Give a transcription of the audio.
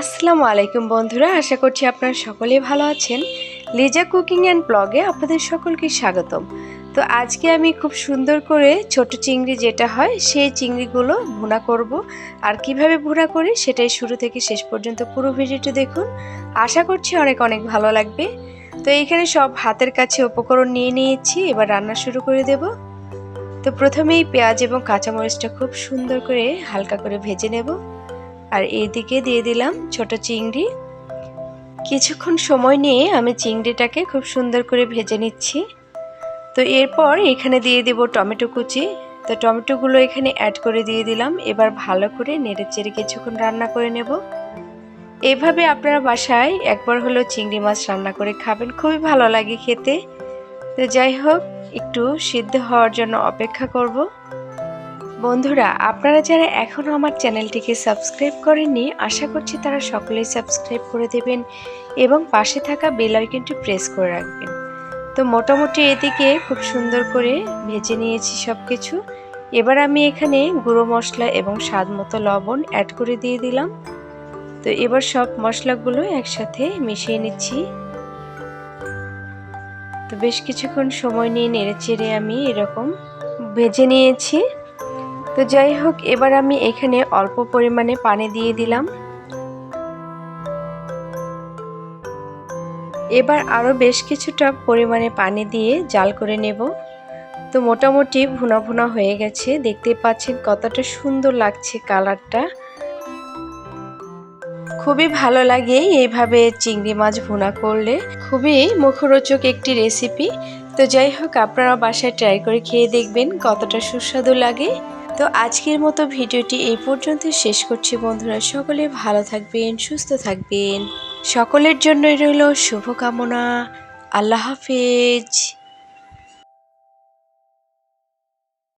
আসসালামু আলাইকুম বন্ধুরা, আশা করছি আপনারা সকলেই ভালো আছেন। লিজা কুকিং অ্যান্ড ব্লগে আপনাদের সকলকে স্বাগতম। তো আজকে আমি খুব সুন্দর করে ছোট চিংড়ি যেটা হয়, সেই চিংড়িগুলো ভুনা করব। আর কীভাবে ভুনা করি, সেটাই শুরু থেকে শেষ পর্যন্ত পুরো ভিডিওটি দেখুন। আশা করছি অনেক অনেক ভালো লাগবে। তো এইখানে সব হাতের কাছে উপকরণ নিয়ে নিয়েছি, এবার রান্না শুরু করে দেব। তো প্রথমেই পেঁয়াজ এবং কাঁচামরিচটা খুব সুন্দর করে হালকা করে ভেজে নেব। আর এইদিকে দিয়ে দিলাম ছোট চিংড়ি। কিছুক্ষণ সময় নিয়ে আমি চিংড়িটাকে খুব সুন্দর করে ভেজে নিচ্ছি। তো এরপর এখানে দিয়ে দেব টমেটো কুচি। তো টমেটোগুলো এখানে অ্যাড করে দিয়ে দিলাম। এবার ভালো করে নেড়ে চেড়ে কিছুক্ষণ রান্না করে নেব। এভাবে আপনারা বাসায় একবার হলেও চিংড়ি মাছ রান্না করে খাবেন। খুবই ভালো লাগে খেতে। তো যাই হোক, একটু সিদ্ধ হওয়ার জন্য অপেক্ষা করব। বন্ধুরা, আপনারা যারা এখনও আমার চ্যানেলটিকে সাবস্ক্রাইব করেননি, আশা করছি তারা সকলেই সাবস্ক্রাইব করে দেবেন এবং পাশে থাকা বেল আইকনটি প্রেস করে রাখবেন। তো মোটামুটি এদিকে খুব সুন্দর করে ভেজে নিয়েছি সব কিছু এবার আমি এখানে গুঁড়ো মশলা এবং স্বাদ মতো লবণ অ্যাড করে দিয়ে দিলাম। তো এবার সব মশলাগুলো একসাথে মিশিয়ে নিচ্ছি। তো বেশ কিছুক্ষণ সময় নিয়ে নেড়ে চেড়ে আমি এরকম ভেজে নিয়েছি। তো যাই হোক, এবার আমি এখানে অল্প পরিমাণে পানি দিয়ে দিলাম। এবার আরও বেশ কিছুটা পরিমাণে পানি দিয়ে জাল করে নেব। তো মোটামুটি ভুনা ভুনা হয়ে গেছে। দেখতে পাচ্ছেন কতটা সুন্দর লাগছে কালারটা। খুবই ভালো লাগে এইভাবে চিংড়ি মাছ ভুনা করলে। খুবই মুখরোচক একটি রেসিপি তো যাই হোক আপনারা বাসায় ট্রাই করে খেয়ে দেখবেন কতটা সুস্বাদু লাগে। তো আজকের মতো ভিডিওটি এই পর্যন্ত শেষ করছি বন্ধুরা। সকলে ভালো থাকবেন, সুস্থ থাকবেন। সকলের জন্যই রইল শুভকামনা। আল্লাহ হাফেজ।